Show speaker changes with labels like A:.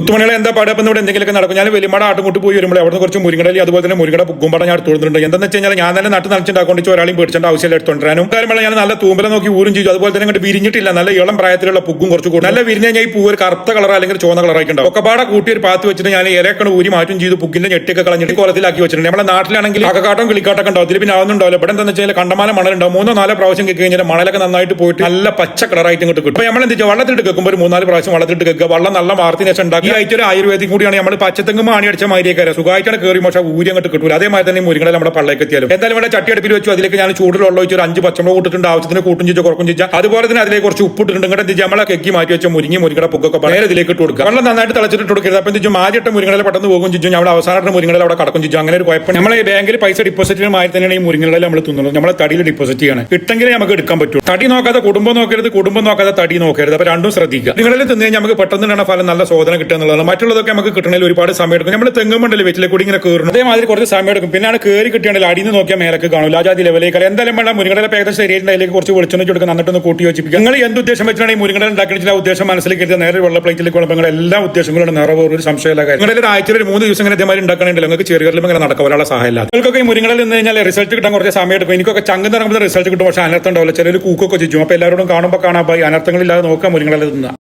A: മുത്തുമണികളെ എന്താ പാടപ്പം ഇവിടെ എന്തെങ്കിലുമൊക്കെ നടക്കും. ഞാൻ വലിയമ്മയുടെ ആട്ടുമുട്ടി പോയി വരുമ്പോൾ അവിടെ കുറച്ച് മുരിങ്ങടലി അതുപോലെ തന്നെ മുരിങ്ങട പുക്കുമ്പട ഞാൻ തൊഴുന്നുണ്ട് എന്താണെന്ന് വെച്ച് കഴിഞ്ഞാൽ ഞാൻ തന്നെ നട്ട് നനച്ചുണ്ടാക്കൊണ്ട് ഒരാളെയും പേടിച്ചേണ്ട ആവശ്യമില്ല എടുത്തോണ്ടിരാനും കാര്യമുള്ള ഞാൻ നല്ല തൂമ്പല നോക്കി ഊരും ചെയ്തു അതുപോലെ തന്നെ ഇങ്ങോട്ട് വിരിഞ്ഞിട്ടില്ല. നല്ല ഇളം പ്രായത്തിലുള്ള പുക്കും കുറച്ച് കൂടി. നല്ല വിരിഞ്ഞ ഞാൻ ഈ പൂവ് കറുത്ത കളർ അല്ലെങ്കിൽ ചുവന്ന കളറായിട്ടുണ്ട് ഒക്കെ പാടെ കൂട്ടി ഒരു പാത്ത് വെച്ചിട്ട് ഞാൻ ഇലക്കണ് ഊരി മാറ്റും ചെയ്തു. പുക്കിന്റെ ഞെട്ടിയൊക്കെ കളഞ്ഞിട്ട് കോലത്തിലാക്കി വെച്ചിട്ടുണ്ട്. നമ്മുടെ നാട്ടിലാണെങ്കിൽ അകക്കാട്ടം കിളിക്കാട്ടൊക്കെ ഉണ്ടാവും. ഇതിൽ പിന്നെ ആവുന്നുണ്ടാവില്ല ഇവിടെ എന്താണെന്ന് വെച്ചാൽ കണ്ടമാനം മണലുണ്ടാവും. മൂന്നോ നാലോ പ്രാവശ്യം കേൾക്കി കഴിഞ്ഞാൽ മണലൊക്കെ നന്നായിട്ട് പോയിട്ട് നല്ല പച്ച കളറായിട്ട് ഇങ്ങോട്ട് കിട്ടും. നമ്മൾ എന്താ വെച്ചാൽ കേൾക്കുമ്പോൾ ഒരു മൂന്നാൽ പ്രാവശ്യം വെള്ളത്തിലിട്ട് കേൾക്കുക. വെള്ളം നല്ല മാർത്തിന് ശേഷം ഉണ്ടാക്കി ആയിട്ട് ഒരു കൂടിയാണ് നമ്മൾ പച്ചത്തെങ്ങ് മാണി അടിച്ച മാതിരിയൊക്കെ സുഖമായിട്ടാണ് കയറി പക്ഷേ ഊരി അങ്ങോട്ട് കിട്ടൂല. അതേമാതിരി തന്നെ മുരിങ്ങളെ നമ്മുടെ പള്ളേക്ക് എത്തിയാലും. എന്തായാലും ഇവിടെ ചട്ടി അടുപ്പിൽ വെച്ചു. അതിലേക്ക് ഞാൻ ചൂടിലുള്ള വെച്ച് ഒരു അഞ്ച് പച്ചമുളക് കൂട്ടിട്ടുണ്ട്. ആവശ്യത്തിന് കൂട്ടും ചെയ്ത് കുറക്കും ചിച്ച അതുപോലെ തന്നെ അതിലേക്ക് കുറച്ച് ഉപ്പിട്ടിട്ടുണ്ട് ഇങ്ങോട്ട് എന്ത് നമ്മളെ കെക്കി മാറ്റി വെച്ച മുരിങ്ങി മുരിങ്ങട പുക്കൊക്കെ നേരെ ഇതിലേക്ക് ഇട്ട് കൊടുക്കുക. വെള്ളം നന്നായിട്ട് തിളച്ചിട്ട് കൊടുക്കരുത്. അപ്പം എന്ത് ആദ്യമായിട്ട് മുരിങ്ങളെ പെട്ടെന്ന് പോകും ചെയ്യും. അവിടെ അവസാനമായിട്ട് മുരിങ്ങളെ അവിടെ കടക്കും ചെയ്യും. അങ്ങനെ ഒരു കുഴപ്പം നമ്മളെ ബാങ്കിൽ പൈസ ഡിപ്പോസിറ്റിന് മാറി തന്നെയാണ് ഈ മുരിങ്ങളെ നമ്മൾ തിന്നുന്നത്. നമ്മളെ തടിയിൽ ഡിപ്പോസിറ്റ് ചെയ്യണം. കിട്ടെങ്കിലേ നമുക്ക് എടുക്കാൻ പറ്റൂ. തടി നോക്കാതെ കുടുംബം നോക്കരുത്. കുടുംബം നോക്കാതെ തടി നോക്കരുത്. അപ്പൊ രണ്ടും ശ്രദ്ധിക്കുക. നിങ്ങളിൽ തിന്നു നമുക്ക് പെട്ടെന്ന് ഫലം നല്ല ശോധന കിട്ടുക എന്നുള്ളതാണ്. മറ്റുള്ളതൊക്കെ നമുക്ക് കിട്ടണമെങ്കിൽ ഒരുപാട് സമയം എടുക്കും നമ്മൾ തെങ്ങുമുണ്ടല്ലേ വെറ്റിലെ കൂടി ഇങ്ങനെ കയറണം അതേമാതിരി കുറച്ച് സമയം എടുക്കും പിന്നെയാണ് കയറി കിട്ടിയാണെങ്കിൽ അടിയിൽ നിന്ന് നോക്കിയാൽ മേലേക്ക് കാണും. ലാജാതി ലെവലേക്ക് എന്തായാലും വേണ്ട മുരുകടല ഏകദേശം ശരിയായിട്ട് അതിലേക്ക് കുറച്ച് വെളിച്ചെണ്ണ കൊടുക്കുക എന്നിട്ടൊന്ന് കൂട്ടി വെച്ചിരിക്കും നിങ്ങൾ എന്ത് ഉദ്ദേശം വെച്ചിട്ടാണ് ഈ മുരിങ്ങടല ആ ഉദ്ദേശം മനസ്സിലേക്ക് എടുത്ത് നേരെ വെള്ള പ്ലേറ്റിലേക്ക് കുഴപ്പങ്ങൾ എല്ലാ ഉദ്ദേശങ്ങളും നിറവേറും ഒരു സംശയമില്ല കാര്യം. നിങ്ങളുടെ ആഴ്ചയിൽ ഒരു മൂന്ന് ദിവസം ഇങ്ങനെ ഇതേമാതിരി ഉണ്ടാക്കണമെങ്കിൽ നിങ്ങൾക്ക് ചെറിയ ഇങ്ങനെ നടക്കുക ഒരാളെ സഹായമില്ല നിങ്ങൾക്കൊക്കെ ഈ മുരിങ്ങടൽ നിന്ന് കഴിഞ്ഞാൽ റിസൾട്ട് കിട്ടാൻ കുറച്ച് സമയം എടുക്കും എനിക്കൊക്കെ ചങ്ങ് ഇറങ്ങുമ്പോൾ റിസൾട്ട് കിട്ടും. പക്ഷേ അനർത്ഥം ഉണ്ടാവില്ല. ചിലർ കൂക്കൊക്കെ ചെയ്യും അപ്പോൾ എല്ലാവരോടും കാണുമ്പോൾ കാണാൻ പോയി അനർത്ഥങ്ങളില്ലാതെ നോക്കാൻ മുരിങ്ങടൽ തിന്നുക